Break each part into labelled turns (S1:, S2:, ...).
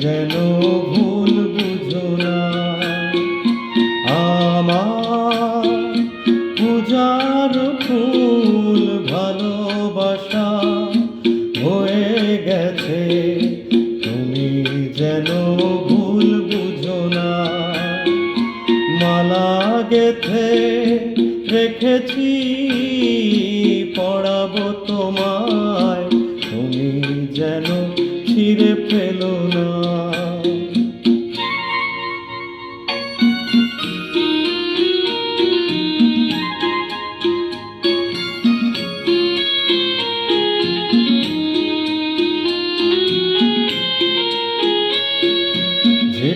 S1: যেন ভুল বুঝো না। আমার পূজার ফুল ভালোবাসা হয়ে গেছে। তুমি যেন ভুল বুঝো না। মালা গেথে রেখেছি, পড়াবো তোমায়।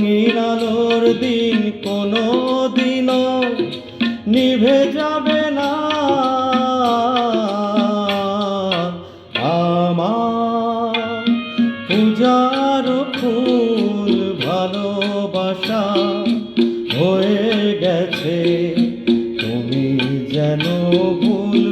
S1: রঙিন আলোর দিন কোনো দিনও নিভে যাবে না। আমার পূজার ফুল ভালোবাসা হয়ে গেছে, তুমি যেন ভুল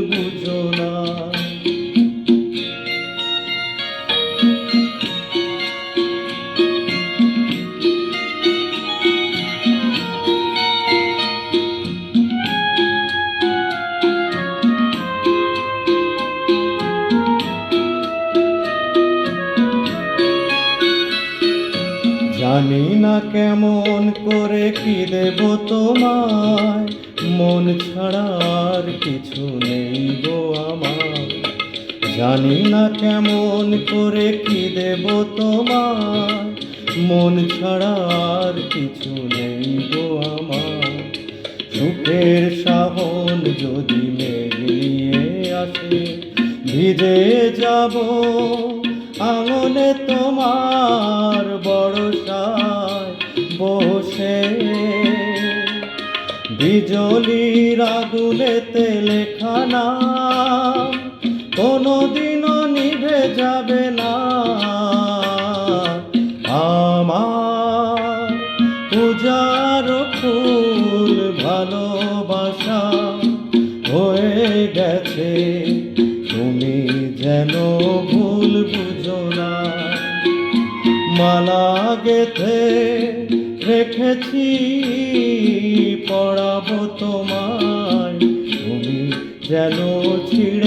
S1: জানি না কেমন করে কি দেব তোমায়। মন ছাড়া আর কিছু নেই গো আমার। জানি না কেমন করে কি দেব তোমায়। মন ছাড়া আর কিছু নেই গো আমার। সুখের সাহন যদি মেঘ নিয়ে আসে, ভিজে যাব আঙনে তোমার বিজলির আগুনেতে লেখা নাম, কোনোদিনও নিভে যাবে না। আমার পূজার ফুল ভালোবাসা হয়ে গেছে, তুমি যেন ভুল বুঝো না। মালা গেথে রেখেছি পড়াবো তোমায়। তুমি যেন ছিঁড়ে